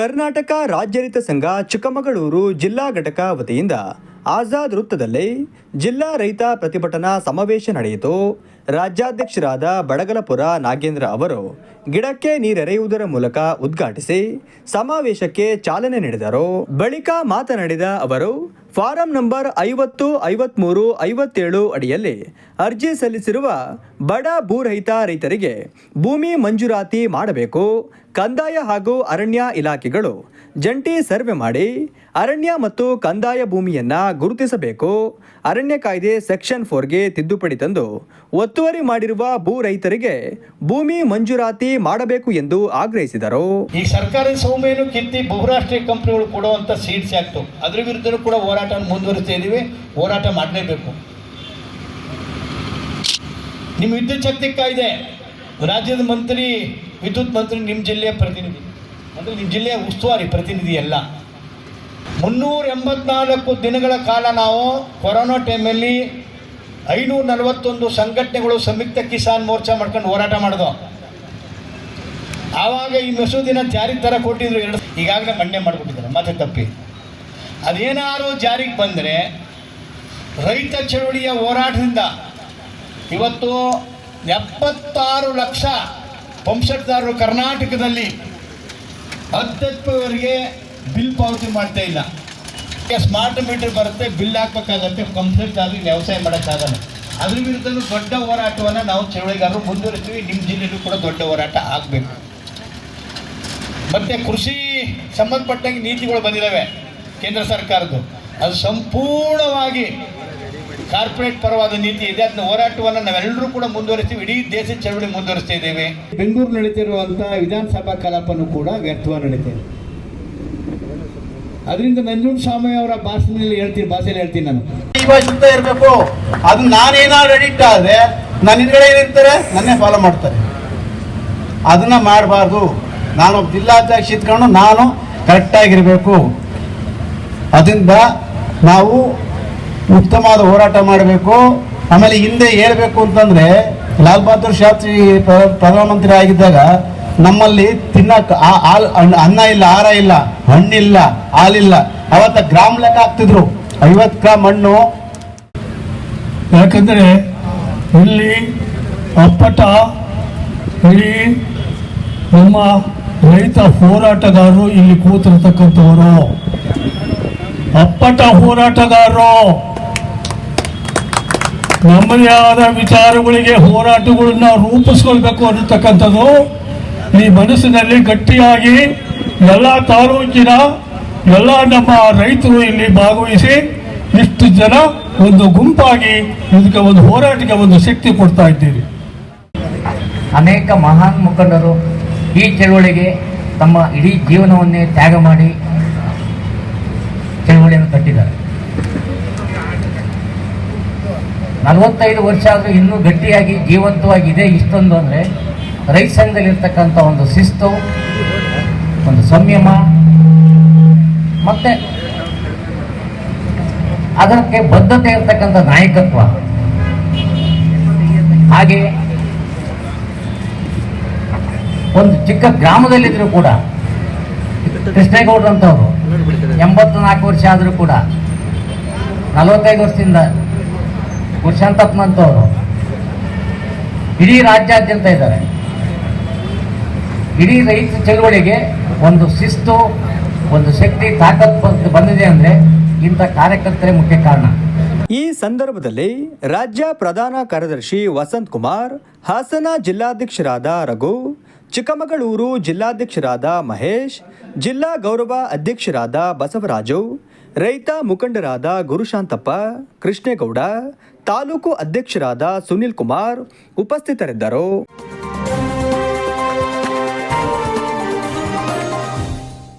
ಕರ್ನಾಟಕ ರಾಜ್ಯರಿತ ಸಂಘ ಚಿಕ್ಕಮಗಳೂರು ಜಿಲ್ಲಾ ಘಟಕ ವತಿಯಿಂದ ಆಜಾದ್ ವೃತ್ತದಲ್ಲಿ ಜಿಲ್ಲಾ ರೈತ ಪ್ರತಿಭಟನಾ ಸಮಾವೇಶ ನಡೆಯಿತು. ರಾಜ್ಯಾಧ್ಯಕ್ಷರಾದ ಬಡಗಲಪುರ ನಾಗೇಂದ್ರ ಅವರು ಗಿಡಕ್ಕೆ ನೀರೆರೆಯುವುದರ ಮೂಲಕ ಉದ್ಘಾಟಿಸಿ ಸಮಾವೇಶಕ್ಕೆ ಚಾಲನೆ ನೀಡಿದರು. ಬಳಿಕ ಮಾತನಾಡಿದ ಅವರು ಫಾರಂ ನಂಬರ್ ಐವತ್ತು, ಐವತ್ಮೂರು, ಐವತ್ತೇಳು ಅಡಿಯಲ್ಲಿ ಅರ್ಜಿ ಸಲ್ಲಿಸಿರುವ ಬಡ ಭೂರಹಿತ ರೈತರಿಗೆ ಭೂಮಿ ಮಂಜೂರಾತಿ ಮಾಡಬೇಕು. ಕಂದಾಯ ಹಾಗೂ ಅರಣ್ಯ ಇಲಾಖೆಗಳು ಜಂಟಿ ಸರ್ವೆ ಮಾಡಿ ಅರಣ್ಯ ಮತ್ತು ಕಂದಾಯ ಭೂಮಿಯನ್ನು ಗುರುತಿಸಬೇಕು. ಅರಣ್ಯ ಕಾಯ್ದೆ ಸೆಕ್ಷನ್ ಫೋರ್ಗೆ ತಿದ್ದುಪಡಿ ತಂದು ಒತ್ತುವರಿ ಮಾಡಿರುವ ಭೂ ರೈತರಿಗೆ ಭೂಮಿ ಮಂಜೂರಾತಿ ಮಾಡಬೇಕು ಎಂದು ಆಗ್ರಹಿಸಿದರು. ಈ ಸರ್ಕಾರದ ಸೌಮ್ಯನು ಕಿತ್ತಿ ಬಹುರಾಷ್ಟ್ರೀಯ ಕಂಪನಿಗಳು ಕೊಡುವಂತ ಸೀಟ್ಸ್ ಆಕ್ಟ್ ಅದ್ರ ವಿರುದ್ಧ ಕೂಡ ಹೋರಾಟ ಮುಂದುವರಿಸ್ತಾ ಇದ್ದೀವಿ, ಹೋರಾಟ ಮಾಡಲೇಬೇಕು. ನಿಮ್ಮ ವಿದ್ಯುತ್ ಶಕ್ತಿ ಕಾಯ್ದೆ, ರಾಜ್ಯದ ಮಂತ್ರಿ, ವಿದ್ಯುತ್ ಮಂತ್ರಿ ನಿಮ್ಮ ಜಿಲ್ಲೆಯ ಪ್ರತಿನಿಧಿ. ಅಂದರೆ ನಿಮ್ಮ ಜಿಲ್ಲೆಯ ಉಸ್ತುವಾರಿ ಪ್ರತಿನಿಧಿ ಅಲ್ಲ. ಮುನ್ನೂರ ಎಂಬತ್ನಾಲ್ಕು ದಿನಗಳ ಕಾಲ ನಾವು ಕೊರೋನಾ ಟೈಮಲ್ಲಿ ಐನೂರ ನಲವತ್ತೊಂದು ಸಂಘಟನೆಗಳು ಸಂಯುಕ್ತ ಕಿಸಾನ್ ಮೋರ್ಚಾ ಮಾಡ್ಕೊಂಡು ಹೋರಾಟ ಮಾಡಿದ್ವು. ಆವಾಗ ಈ ಮಸೂದಿನ ಜಾರಿ ತರ ಕೊಟ್ಟಿದ್ರು ಎರಡು. ಈಗಾಗಲೇ ಮಂಡ್ಯ ಮಾಡಿಬಿಟ್ಟಿದ್ದಾರೆ ಮತ್ತೆ ತಪ್ಪಿ. ಅದೇನಾದ್ರು ಜಾರಿಗೆ ಬಂದರೆ ರೈತ ಚಳುವಳಿಯ ಹೋರಾಟದಿಂದ ಇವತ್ತು ಎಪ್ಪತ್ತಾರು ಲಕ್ಷ ವಂಶದಾರರು ಕರ್ನಾಟಕದಲ್ಲಿ ಹತ್ತಪ್ಪವರೆಗೆ ಬಿಲ್ ಪಾವತಿ ಮಾಡ್ತಾ ಇಲ್ಲ. ಸ್ಮಾರ್ಟ್ ಮೀಟರ್ ಬರುತ್ತೆ, ಬಿಲ್ ಹಾಕ್ಬೇಕಾಗತ್ತೆ ಆಗಿ ವ್ಯವಸಾಯ ಮಾಡೋಕ್ಕಾಗಲ್ಲ. ಅದ್ರ ವಿರುದ್ಧನೂ ದೊಡ್ಡ ಹೋರಾಟವನ್ನು ನಾವು ಚಳುವಳಿಗಾರರು ಮುಂದುವರಿಸ್ತೀವಿ ನಿಮ್ಮ ಜಿಲ್ಲೆಯಲ್ಲೂ ಕೂಡ ದೊಡ್ಡ ಹೋರಾಟ ಆಗಬೇಕು. ಮತ್ತು ಕೃಷಿ ಸಂಬಂಧಪಟ್ಟಂಗೆ ನೀತಿಗಳು ಬಂದಿದ್ದಾವೆ ಕೇಂದ್ರ ಸರ್ಕಾರದ್ದು. ಅದು ಸಂಪೂರ್ಣವಾಗಿ ಕಾರ್ಪೊರೇಟ್ ಪರವಾದ ನೀತಿ ಇದೆ. ಅದನ್ನ ಹೋರಾಟವನ್ನು ನಾವೆಲ್ಲರೂ ಕೂಡ ಮುಂದುವರಿಸ್ತೀವಿ. ಇಡೀ ದೇಶದ ಚಳವಳಿ ಮುಂದುವರಿಸ್ತಾ ಇದ್ದೇವೆ. ಬೆಂಗಳೂರು ನಡೀತಿರುವಂತಹ ವಿಧಾನಸಭಾ ಕಲಾಪನೂ ಕೂಡ ವ್ಯರ್ಥವಾಗಿ ನಡೀತಿದೆ ಅದರಿಂದ ನಂಜುಂಡಸ್ವಾಮಿ ಅವರ ಭಾಷಣದಲ್ಲಿ ಹೇಳ್ತೀನಿ ಭಾಷೆಯಲ್ಲಿ ಹೇಳ್ತೀನಿ ನಾನು. ಈ ಭಾಷೆ ಇರಬೇಕು. ಅದು ನಾನೇನಾದ್ರು ಎಡಿಟ್ ಆದ್ರೆ ನನ್ನ ಹಿಂದ್ಗಡೆ ಏನಿರ್ತಾರೆ ನನ್ನೇ ಫಾಲೋ ಮಾಡ್ತಾರೆ. ಅದನ್ನ ಮಾಡಬಾರ್ದು. ನಾನು ಒಬ್ಬ ಜಿಲ್ಲಾಧ್ಯಕ್ಷ ಇದ್ಕೊಂಡು ನಾನು ಕರೆಕ್ಟಾಗಿರಬೇಕು ಅದರಿಂದ ನಾವು ಉತ್ತಮವಾದ ಹೋರಾಟ ಮಾಡಬೇಕು. ಆಮೇಲೆ ಹಿಂದೆ ಹೇಳಬೇಕು ಅಂತಂದ್ರೆ, ಲಾಲ್ ಬಹದ್ದೂರ್ ಶಾಸ್ತ್ರಿ ಪ್ರ- ಪ್ರಧಾನಮಂತ್ರಿ ಆಗಿದ್ದಾಗ ನಮ್ಮಲ್ಲಿ ತಿನ್ನಕ್ ಆ- ಹಾಲು ಅನ್ನ ಇಲ್ಲ, ಆಹಾರ ಇಲ್ಲ, ಹಣ್ಣಿಲ್ಲ, ಹಾಲಿಲ್ಲ. ಅವತ್ತ ಗ್ರಾಮ್ ಲೆಕ್ಕ ಹಾಕ್ತಿದ್ರು. ಐವತ್ತು ಗ್ರಾಮ್ ಹಣ್ಣು. ಯಾಕಂದರೆ ಇಲ್ಲಿ ಅಪ್ಪಟ ಇಡೀ ನಮ್ಮ ರೈತ ಹೋರಾಟಗಾರರು ಇಲ್ಲಿ ಕೂತಿರ್ತಕ್ಕಂಥವರು. ಅಪ್ಪಟ ಹೋರಾಟಗಾರರು. ನಮ್ಮದೇ ಆದ ವಿಚಾರಗಳಿಗೆ ಹೋರಾಟಗಳನ್ನ ರೂಪಿಸ್ಕೊಳ್ಬೇಕು ಅನ್ನತಕ್ಕಂಥದ್ದು ಈ ಮನಸ್ಸಿನಲ್ಲಿ ಗಟ್ಟಿಯಾಗಿ ಎಲ್ಲ ತಾಲೂಕಿನ ಎಲ್ಲ ನಮ್ಮ ರೈತರು ಇಲ್ಲಿ ಭಾಗವಹಿಸಿ ಇಷ್ಟು ಜನ ಒಂದು ಗುಂಪಾಗಿ ಇದಕ್ಕೆ ಒಂದು ಹೋರಾಟಕ್ಕೆ ಒಂದು ಶಕ್ತಿ ಕೊಡ್ತಾ ಇದ್ದೀರಿ. ಅನೇಕ ಮಹಾನ್ ಮುಖಂಡರು ಈ ಚಳುವಳಿಗೆ ತಮ್ಮ ಇಡೀ ಜೀವನವನ್ನೇ ತ್ಯಾಗ ಮಾಡಿ ಚಳುವಳಿಯನ್ನು ಕಟ್ಟಿದ್ದಾರೆ. ನಲವತ್ತೈದು ವರ್ಷ ಆದರೂ ಇನ್ನೂ ಗಟ್ಟಿಯಾಗಿ ಜೀವಂತವಾಗಿ ಇದೆ ಇಷ್ಟೊಂದು ಅಂದರೆ ರೈತ ಸಂಘದಲ್ಲಿರ್ತಕ್ಕಂಥ ಒಂದು ಶಿಸ್ತು, ಒಂದು ಸಂಯಮ, ಮತ್ತೆ ಅದಕ್ಕೆ ಬದ್ಧತೆ ಇರ್ತಕ್ಕಂಥ ನಾಯಕತ್ವ. ಹಾಗೆ ಒಂದು ಚಿಕ್ಕ ಗ್ರಾಮದಲ್ಲಿದ್ದರೂ ಕೂಡ ಕೃಷ್ಣೇಗೌಡರು ಅಂತವರು ಎಂಬತ್ತು ನಾಲ್ಕು ವರ್ಷ ಆದರೂ ಕೂಡ ನಲವತ್ತೈದು ವರ್ಷದಿಂದ ಪುರುಷಾಂತಪ್ಪನಂತವರು ಇಡೀ ರಾಜ್ಯಾದ್ಯಂತ ಇದ್ದಾರೆ. ಇಡೀ ರೈತ ಚಳುವಳಿಗೆ ಒಂದು ಶಿಸ್ತು ಒಂದು ಶಕ್ತಿ ತಾಕತ್ ಬಂದಿದೆ ಅಂದರೆ ಇಂಥ ಕಾರ್ಯಕರ್ತರೇ ಮುಖ್ಯ ಕಾರಣ. ಈ ಸಂದರ್ಭದಲ್ಲಿ ರಾಜ್ಯ ಪ್ರಧಾನ ಕಾರ್ಯದರ್ಶಿ ವಸಂತ್ ಕುಮಾರ್ ಹಾಸನ ಜಿಲ್ಲಾಧ್ಯಕ್ಷರಾದ ರಘು ಚಿಕ್ಕಮಗಳೂರು ಜಿಲ್ಲಾಧ್ಯಕ್ಷರಾದ ಮಹೇಶ್ ಜಿಲ್ಲಾ ಗೌರವ ಅಧ್ಯಕ್ಷರಾದ ಬಸವರಾಜು ರೈತ ಮುಖಂಡರಾದ ಗುರುಶಾಂತಪ್ಪ ಕೃಷ್ಣೇಗೌಡ ತಾಲೂಕು ಅಧ್ಯಕ್ಷರಾದ ಸುನಿಲ್ ಕುಮಾರ್ ಉಪಸ್ಥಿತರಿದ್ದರು.